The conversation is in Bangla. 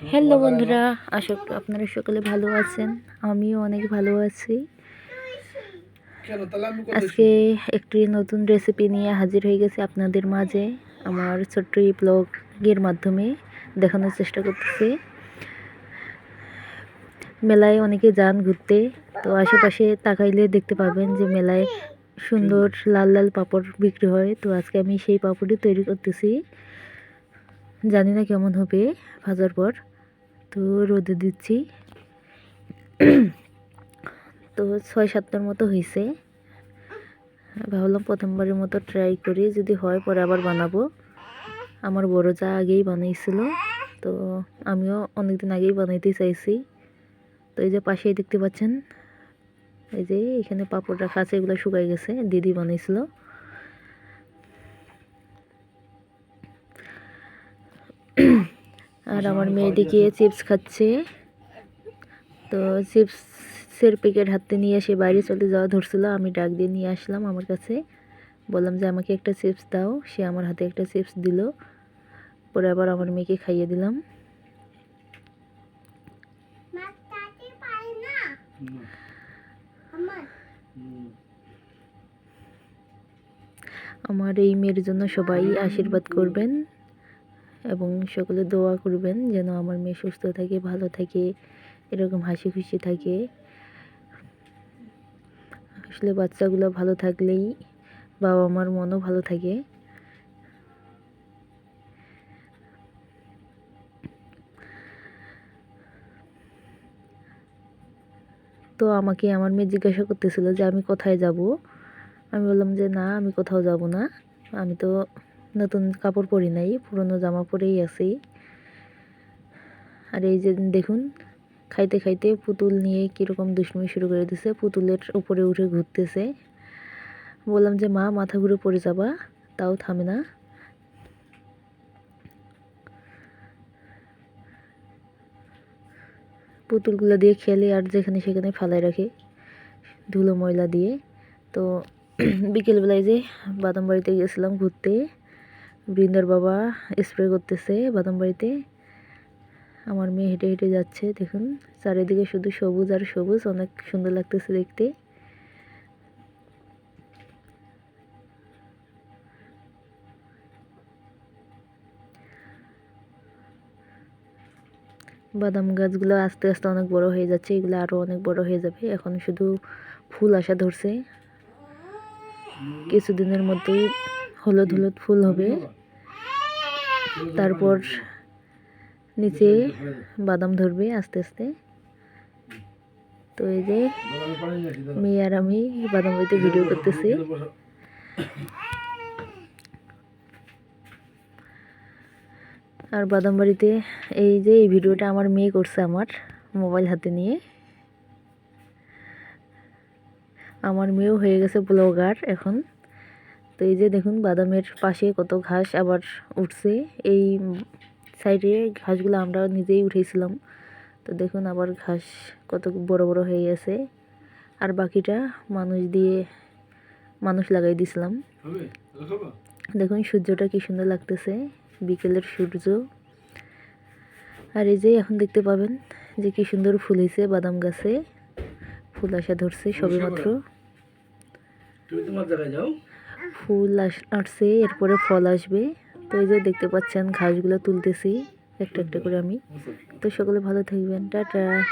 হ্যালো বন্ধুরা। আশা আপনারা সকলে ভালো আছেন। আমিও অনেক ভালো আছি। আজকে একটি নতুন রেসিপি নিয়ে হাজির হয়ে গেছি আপনাদের মাঝে। আমার ছোট্ট এই ব্লগের মাধ্যমে দেখানোর চেষ্টা করতেছি। মেলায় অনেকে যান ঘুরতে তো আশেপাশে তাকাইলে দেখতে পাবেন যে মেলায় সুন্দর লাল লাল পাপড় বিক্রি হয়। তো আজকে আমি সেই পাপড়ই তৈরি করতেছি। জানি না কেমন হবে ভাজার পর। তো রোদে দিচ্ছি। তো ছয় সাতটার মতো হয়েছে ভাবলাম প্রথমবারের মতো ট্রাই করি, যদি হয় পরে আবার বানাবো। আমার বড় যা আগেই বানিয়েছিল তো আমিও অনেকদিন আগেই বানাইতে চাইছি। তো এই যে পাশেই দেখতে পাচ্ছেন, এই যে এখানে পাপড় রাখা আছে, এগুলো শুকাই গেছে, দিদি বানিয়েছিল আর আমার মেয়ে দিকে চিপস খাচ্ছে। তো চিপসের প্যাকেট হাতে নিয়ে সে বাইরে চলে যাওয়া ধরছিল। আমি ডাক দিয়ে নিয়ে আসলাম আমার কাছে। বললাম যে আমাকে একটা চিপস দাও। সে আমার হাতে একটা চিপস দিল। পরে আবার আমার মেয়েকে খাইয়ে দিলাম। আমার এই মেয়ের জন্য সবাই আশীর্বাদ করবেন। এবং সকলে দোয়া করবেন যেন আমার মেয়ে সুস্থ থাকে, ভালো থাকে, এরকম হাসি খুশি থাকে। আসলে বাচ্চাগুলো ভালো থাকলেই বাবা মার মনও ভালো থাকে। তো আমাকে আমার মেয়ে জিজ্ঞাসা করতেছিল যে আমি কোথায় যাব? আমি বললাম যে না, আমি কোথাও যাব না। আমি তো নতুন কাপড় পরি নাই, পুরনো জামা পরেই আছি। আর এই যে দেখুন, খাইতে খাইতে পুতুল নিয়ে কীরকম দুষ্টুমি শুরু করে দিছে, পুতুলের উপরে উঠে ঘুরতেছে। বললাম যে, মা, মাথা ঘুরে পড়ে যাবা, তাও থামে না। পুতুলগুলো দিয়ে খেলে আর যেখানে সেখানে ফালাই রাখে, ধুলো ময়লা দিয়ে। তো বিকেলবেলায় যে বাদাম বাড়িতে গেছিলাম ঘুরতে বৃন্দার বাবা স্প্রে করতেছে বাদাম বাড়িতে। আমার মেয়ে হেঁটে হেঁটে যাচ্ছে, দেখুন। চারিদিকে শুধু সবুজ আর সবুজ, অনেক সুন্দর লাগতেছে দেখতে। বাদাম গাছগুলো আস্তে আস্তে অনেক বড় হয়ে যাচ্ছে, এগুলো আরও অনেক বড় হয়ে যাবে। এখন শুধু ফুল আসা ধরছে। কিছুদিনের মধ্যেই হলুদ হলুদ ফুল হবে। তারপর নিচে বাদাম ধরবে আস্তে আস্তে। তো এই যে মেয়ে আর আমি বাদাম বাড়িতে ভিডিও করতেছি। আর বাদাম বাড়িতে এই যে এই ভিডিওটা আমার মেয়ে করছে আমার মোবাইল হাতে নিয়ে। আমার মেয়েও হয়ে গেছে ব্লগার এখন। তো এই যে দেখুন বাদামের পাশে কত ঘাস আবার উঠছে। এই সাইডে ঘাসগুলো আমরা নিজেই উঠেছিলাম তো দেখুন আবার ঘাস কত বড় বড় হয়ে গেছে। আর বাকিটা মানুষ দিয়ে মানুষ লাগাই দিছিলাম দেখুন সূর্যটা কি সুন্দর লাগতেছে। বিকেলের সূর্য। আর এই যে এখন দেখতে পাবেন যে কি সুন্দর ফুল হয়েছে বাদাম গাছে। ফুল আসা ধরছে সবে মাত্র। তুমি তোমার জায়গায় যাও। ফুল আস- আসছে এরপরে ফল আসবে। তো এই যে দেখতে পাচ্ছেন, ঘাসগুলো তুলতেছি, একটা একটা করে আমি। তো সকলে ভালো থাকবেন, টাটা।